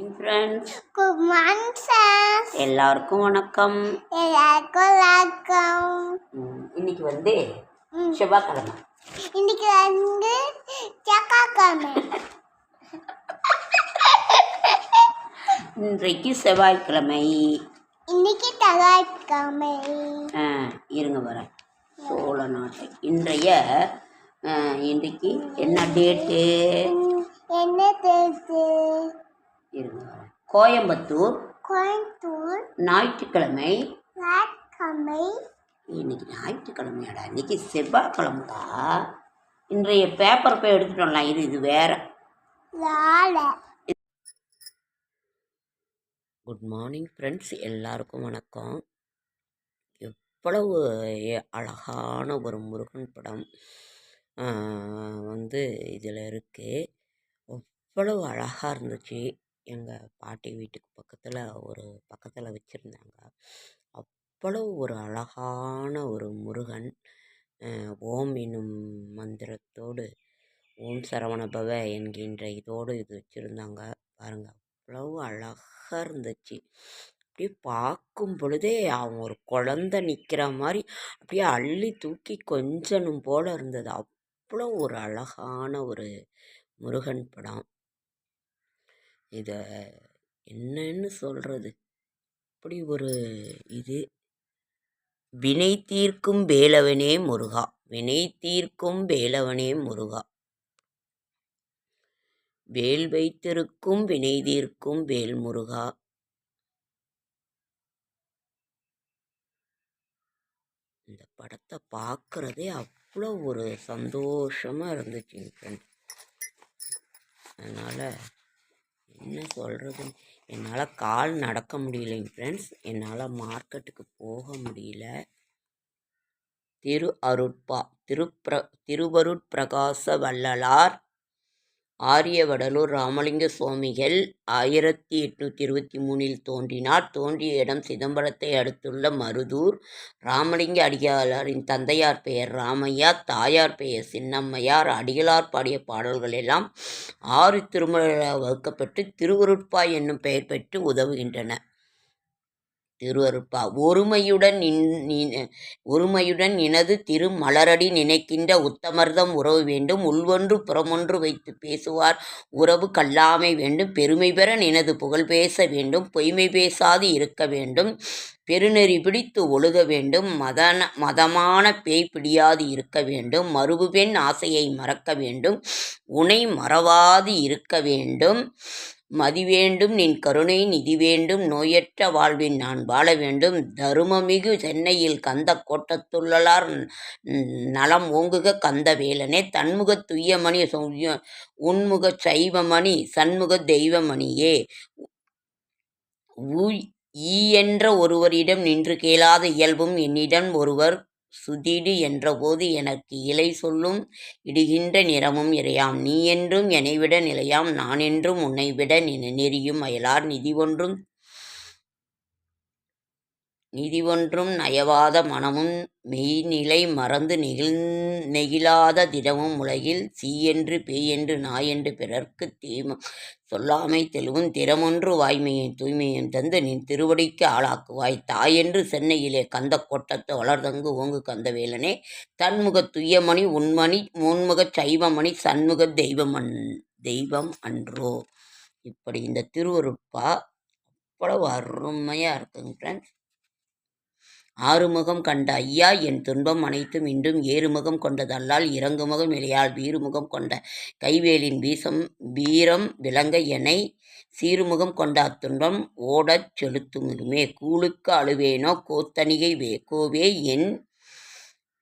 Friends good morning sir எல்லாருக்கும் வணக்கம். எல்லாருக்கும் வணக்கம். இன்னைக்கு வந்து. செவ்வாய்க்கிழமை. இன்னைக்கு வந்து செவ்வாய்க்கிழமை. இன்றைக்கு செவ்வாய்க்கிழமை. இன்னைக்கு செவ்வாய்க்கிழமை. ஆ, இருங்க வரேன். சோழ நாட்டை. இன்றைய இன்றைக்கு என்ன டேட்டு என்ன தேதி இருங்க கோயம்புத்தூர் கோயம்புத்தூர் ஞாயிற்றுக்கிழமை. ஞாயிற்றுக்கிழமை. இன்னைக்கு ஞாயிற்றுக்கிழமையாடா? இன்னைக்கு செவ்வாய்க்கிழமைடா. இன்றைய பேப்பர் போய் எடுத்துட்டு வரலாம். இது இது வேற. குட் மார்னிங் ஃப்ரெண்ட்ஸ் எல்லாருக்கும் வணக்கம். எவ்வளவு அழகான ஒரு முருகன் படம் வந்து இதில் இருக்குது அவ்வளவு அழகாக இருந்துச்சு. எங்கள் பாட்டி வீட்டுக்கு பக்கத்தில் ஒரு பக்கத்தில் வச்சுருந்தாங்க. அவ்வளோ ஒரு அழகான ஒரு முருகன். ஓம் என்னும் மந்திரத்தோடு ஓம் சரவணபவ என்கின்ற இதோடு இது வச்சுருந்தாங்க. பாருங்கள் அவ்வளவு அழகாக இருந்துச்சு. அப்படியே பார்க்கும் பொழுதே அவன் ஒரு குழந்த நிற்கிற மாதிரி அப்படியே அள்ளி தூக்கி கொஞ்சனும் போல இருந்தது. அவ்வளோ ஒரு அழகான ஒரு முருகன் படம். இதை என்னன்னு சொல்கிறது அப்படி ஒரு இது. வினை தீர்க்கும் வேலவனே முருகா. வினை தீர்க்கும் வேலவனே முருகா. வேல் வைத்திருக்கும் வினை தீர்க்கும் வேல் முருகா. இந்த படத்தை பார்க்குறதே அவ்வளோ ஒரு சந்தோஷமாக இருந்துச்சு ஃப்ரெண்ட் அதனால் என்ன சொல்கிறது என்னால் கால் நடக்க முடியலைங்க ஃப்ரெண்ட்ஸ் என்னால் மார்க்கெட்டுக்கு போக முடியல. திரு அருட்பா திருப்ர திருவருட்பிரகாச வள்ளலார் ஆரியவடலூர் ராமலிங்க சுவாமிகள் ஆயிரத்தி எட்நூற்றி இருபத்தி மூணில் தோன்றினார். தோன்றிய இடம் சிதம்பரத்தை அடுத்துள்ள மருதூர். ராமலிங்க அடிகளாரின் தந்தையார் பெயர் ராமையா தாயார் பெயர் சின்னம்மையார். அடிகளார் பாடிய பாடல்கள் எல்லாம் ஆறு திருமண வகுக்கப்பட்டு திருவருட்பாய் என்னும் பெயர் பெற்று உதவுகின்றன. திருவருப்பா ஒருமையுடன் நின்- ஒருமையுடன் இனது திருமலரடி நினைக்கின்ற உத்தமர்தம் உறவு வேண்டும். உள்வொன்று புறமொன்று வைத்து பேசுவார். உறவு கல்லாமை வேண்டும். பெருமை பெற நினது புகழ் பேச வேண்டும். பொய்மை பேசாது இருக்க வேண்டும். பெருநெறி பிடித்து ஒழுக வேண்டும். மதன மதமான பேய் பிடியாது இருக்க வேண்டும். மறுபு பெண் ஆசையை மறக்க வேண்டும். உனை மறவாது இருக்க வேண்டும். மதிவேண்டும் நின் கருணை நிதி வேண்டும் நோயற்ற வாழ்வின் நான் வாழ வேண்டும். தருமமிகு சென்னையில் கந்த கோட்டத்துள்ளலார் நலம் ஓங்குக கந்த வேலனே. தன்முக துய்யமணி உன்முக சைவமணி சண்முக தெய்வமணியே. ஊய் ஈ என்ற ஒருவரிடம் நின்று கேளாத இயல்பும் என்னிடம் ஒருவர் சுதிடு என்றபோது எனக்கு இலை சொல்லும் இடுகின்ற நிறமும் இறையாம். நீ என்றும் என்னைவிட நிலையாம் நான் என்றும் உன்னைவிட நினை நெறியும் அயலார். நிதி ஒன்றும் நிதி ஒன்றும் நயவாத மனமும் மெய்நிலை மறந்து நெகிழ் நெகிழாத திடமும் உலகில் சீயென்று பேயென்று நாயென்று பிறர்க்கு தீம சொல்லாமை தெளிவும் திறமொன்று வாய்மையும் தூய்மையும் தந்து நீ திருவடிக்கு ஆளாக்குவாய். தாயென்று சென்னையிலே கந்த கோட்டத்தை வளர்தங்கு ஓங்கு கந்தவேலனே. தன்முக துய்யமணி உண்மணி மூன்முகச் சைவமணி சண்முக தெய்வமன் தெய்வம் அன்றோ. இப்படி இந்த திருவருட்பா அவ்வளவு அருமையாக இருக்குங்க ஃப்ரெண்ட்ஸ் ஆறுமுகம் கண்ட ஐயா என் துன்பம் அனைத்தும் இன்றும் ஏறுமுகம் கொண்டதல்லால் இறங்குமுகம் இளையால் வீறுமுகம் கொண்ட கைவேலின் வீசம் வீரம் விளங்க என்னை சீருமுகம் கொண்ட அத்துன்பம் ஓடச் செலுத்துமுமே கூழுக்கு அழுவேனோ கோத்தணிகை வே கோவே என்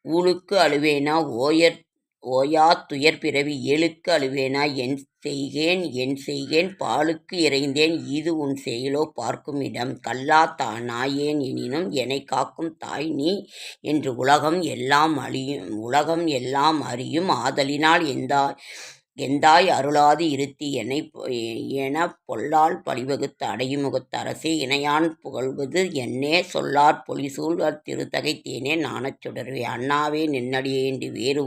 ஊழுக்கு அழுவேனா ஓயற் ஓயா துயர் பிறவி ஏழுக்கு அழுவேனா? என் செய்கேன் என் செய்கேன் பாலுக்கு இறைந்தேன். இது உன் செயலோ பார்க்கும் இடம். கல்லா தானாயேன் எனினும் என்னை காக்கும் தாய் நீ என்று உலகம் எல்லாம் அழியும் உலகம் எல்லாம் அறியும். ஆதலினால் எந்த எந்தாய் அருளாது இருத்தி என்னை என பொல்லால் பழிவகுத்த அடையுமுகத்த அரசே இணையான் புகழ்வது என்னே சொல்லார் பொழிசூழ் திருத்தகை தேனே சுடர்வே சுடரே அண்ணாவே நின்னடியேண்டு வேறு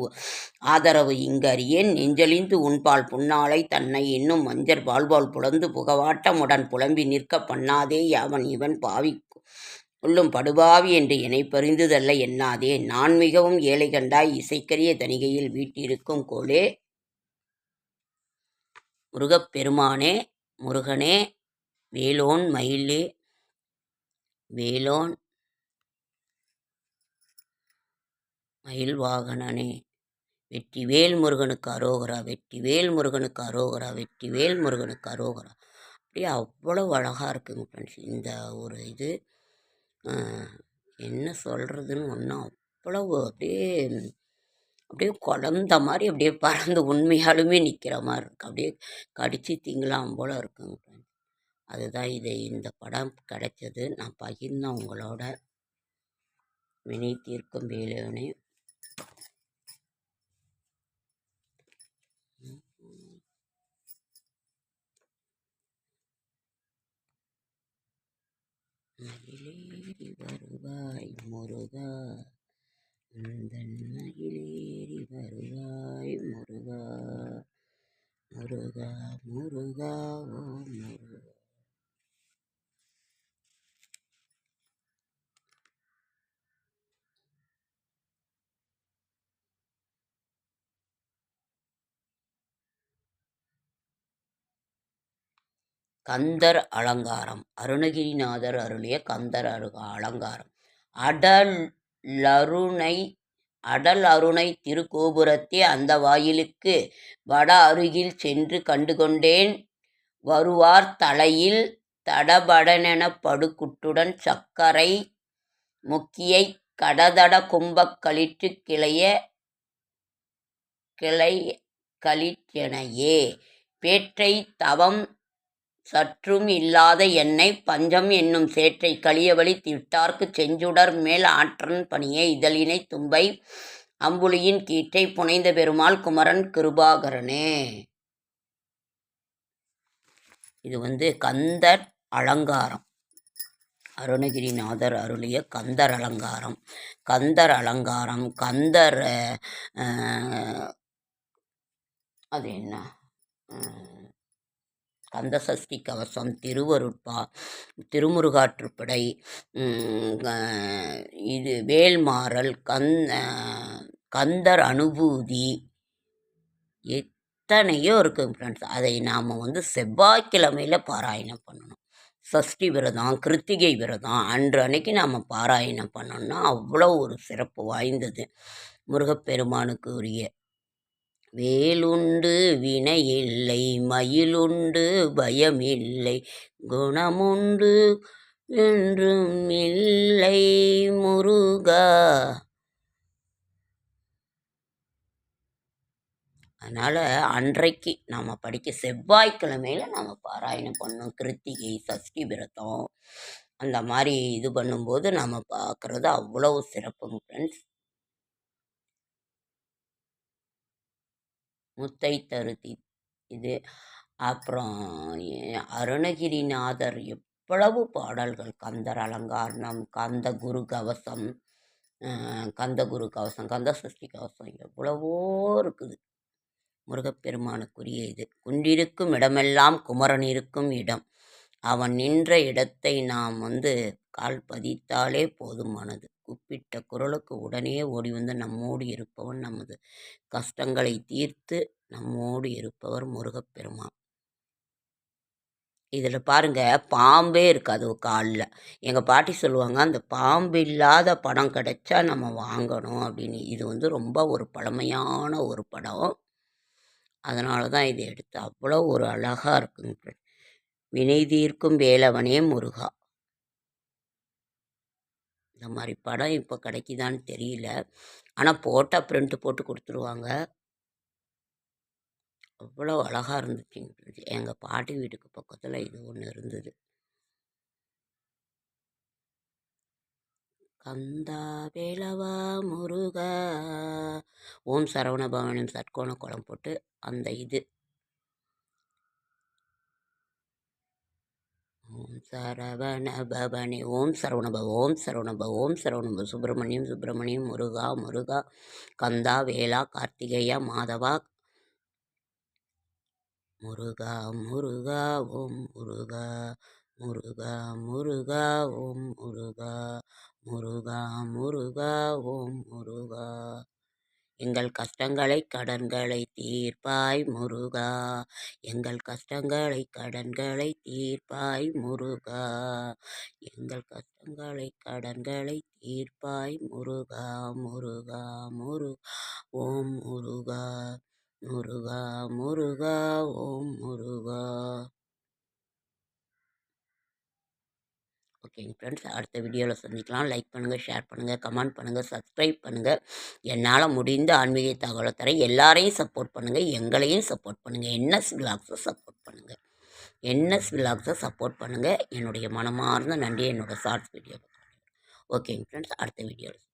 ஆதரவு இங்கறியேன் நெஞ்சழிந்து உண்பால் புன்னாளை தன்னை இன்னும் மஞ்சர் பால்பால் புலந்து புகவாட்டமுடன் புலம்பி நிற்கப் பண்ணாதே அவன் இவன் பாவி உள்ளும் படுபாவி என்று என்னை பறிந்துதல்ல எண்ணாதே. நான் மிகவும் ஏழை கண்டாய் இசைக்கரிய தணிகையில் வீட்டிருக்கும் கோலே முருகப் பெருமானே முருகனே வேலோன் மயிலே வேலோன் மயில் வாகனனே வெற்றிவேல் முருகனுக்கு அரோகரா வெற்றிவேல் முருகனுக்கு அரோகரா வெற்றிவேல் முருகனுக்கு அரோகரா. அப்படியே அவ்வளோ அழகாக இருக்குங்க ஃப்ரெண்ட்ஸ் இந்த ஒரு இது என்ன சொல்கிறதுன்னு ஒன்றும் அவ்வளவு அப்படியே அப்படியே குழந்த மாதிரி அப்படியே பறந்து உண்மையாலுமே நிற்கிற மாதிரி இருக்கு. அப்படியே கடிச்சு திங்கலாம் போல் இருக்குங்க அதுதான் இது இந்த படம் கிடைச்சது. நான் பகிர்ந்தேன் உங்களோட. வினை தீர்க்கும் வேலைவனே. வருவாய் முருகா உந்தன் வருவாய் முருகா முருகா முருகா ஓ முருகா. கந்தர் அலங்காரம் அருணகிரிநாதர் அருளிய கந்தர் அரு அலங்காரம். அடலருணை அடல் அருணை திருக்கோபுரத்தே அந்த வாயிலுக்கு வட அருகில் சென்று கண்டுகொண்டேன். வருவார் தலையில் தடபடனெனப் படுகுட்டுடன் சக்கரை முக்கியைக் கடதட கும்பக் களிற்றுக் கிளைய கிளை களிற்றெனையே பேற்றை தவம் சற்றும் இல்லாத என்னை பஞ்சம் என்னும் சேற்றை கழியவழி திட்டார்க்கு செஞ்சுடர் மேல் ஆற்றன் பணிய இதழினை தும்பை அம்புலியின் கீற்றை புனைந்த பெருமாள் குமரன் கிருபாகரனே. இது வந்து கந்தர் அலங்காரம். அருணகிரிநாதர் அருளிய கந்தர் அலங்காரம். கந்தர் அலங்காரம் கந்தர் அது என்ன? கந்த சஷ்டி கவசம் திருவருட்பா திருமுருகாற்றுப்படை இது வேல்மாறல் கந் கந்தர் அனுபூதி. எத்தனையோ இருக்குது ஃப்ரெண்ட்ஸ் அதை நாம் வந்து செவ்வாய்க்கிழமையில் பாராயணம் பண்ணணும். சஷ்டி விரதம் கிருத்திகை விரதம் அன்று அன்னைக்கு நாம் பாராயணம் பண்ணோம்னா அவ்வளோ ஒரு சிறப்பு வாய்ந்தது. முருகப்பெருமானுக்கு உரிய வேலுண்டு வினையில்லை மயிலுண்டு பயமில்லை குணமுண்டு என்றும் இல்லை முருகா. அதனால் அன்றைக்கு நாம் படிக்க செவ்வாய்க்கிழமையில் நாம் பாராயணம் பண்ணோம் கிருத்திகை சஷ்டி விரதம். அந்த மாதிரி இது பண்ணும்போது நாம் பார்க்குறது அவ்வளோ சிறப்புங்க ஃப்ரெண்ட்ஸ் முத்தை தருதி. இது அப்புறம் அருணகிரிநாதர் எவ்வளவு பாடல்கள். கந்தர் அலங்காரணம் கந்த குரு கவசம் கந்த குரு கவசம் கந்த சஷ்டி கவசம் எவ்வளவோ இருக்குது. முருகப்பெருமானுக்குரிய இது. குண்டிருக்கும் இடமெல்லாம் குமரன் இருக்கும் இடம். அவன் நின்ற இடத்தை நாம் வந்து கால் பதித்தாலே போதுமானது. கூப்பிட்ட குரலுக்கு உடனே ஓடி வந்து நம்மோடு இருப்பவன் நமது கஷ்டங்களை தீர்த்து நம்மோடு இருப்பவர் முருகப்பெருமான். இதில் பாருங்க பாம்பே இருக்காது காலில். எங்கள் பாட்டி சொல்லுவாங்க அந்த பாம்பு இல்லாத படம் கிடைச்சா நம்ம வாங்கணும் அப்படின்னு. இது வந்து ரொம்ப ஒரு பழமையான ஒரு படம். அதனால தான் இதை எடுத்து அவ்வளோ ஒரு அழகாக இருக்குங்க வினை தீர்க்கும் வேலவனே முருகா. இந்த மாதிரி படம் இப்போ கிடைக்குதான்னு தெரியல. ஆனால் போட்டால் பிரிண்ட்டு போட்டு கொடுத்துருவாங்க. அவ்வளோ அழகாக இருந்துச்சு எங்கள் பாட்டி வீட்டுக்கு பக்கத்தில் இது ஒன்று இருந்தது. கந்தா வேலவா முருகா. ஓம் சரவண பவனம் சட்கோண குளம் போட்டு அந்த இது. ஓம் சரவண பவனி ஓம் சரவண ஓம் சரவண ஓம் சரவண சுப்பிரமணியம் சுப்பிரமணியம் முருகா முருகா கந்தா வேலா கார்த்திகேயா மாதவா முருகா முருகா ஓம் முருகா முருகா முருகா ஓம் முருகா முருகா முருகா ஓம் முருகா. எங்கள் கஷ்டங்களை கடன்களை தீர்ப்பாய் முருகா. எங்கள் கஷ்டங்களை கடன்களை தீர்ப்பாய் முருகா. எங்கள் கஷ்டங்களை கடன்களை தீர்ப்பாய் முருகா. முருகா முரு ஓம் முருகா. முருகா முருகா ஓம் முருகா. ஓகேங்க ஃப்ரெண்ட்ஸ் அடுத்த வீடியோவில் சந்திக்கலாம். லைக் பண்ணுங்கள் ஷேர் பண்ணுங்கள் கமெண்ட் பண்ணுங்கள் சப்ஸ்கிரைப் பண்ணுங்கள் என்னால் முடிந்த ஆன்மீக தகவலை தர எல்லாரையும் சப்போர்ட் பண்ணுங்கள் எங்களையும் சப்போர்ட் பண்ணுங்கள் என்எஸ் விலாக்ஸை சப்போர்ட் பண்ணுங்கள் என்எஸ் விலாக்ஸை சப்போர்ட் பண்ணுங்கள் என்னுடைய மனமார்ந்த நன்றி என்னோடய ஷார்ட்ஸ் வீடியோ ஓகேங்க ஃப்ரெண்ட்ஸ் அடுத்த வீடியோவில்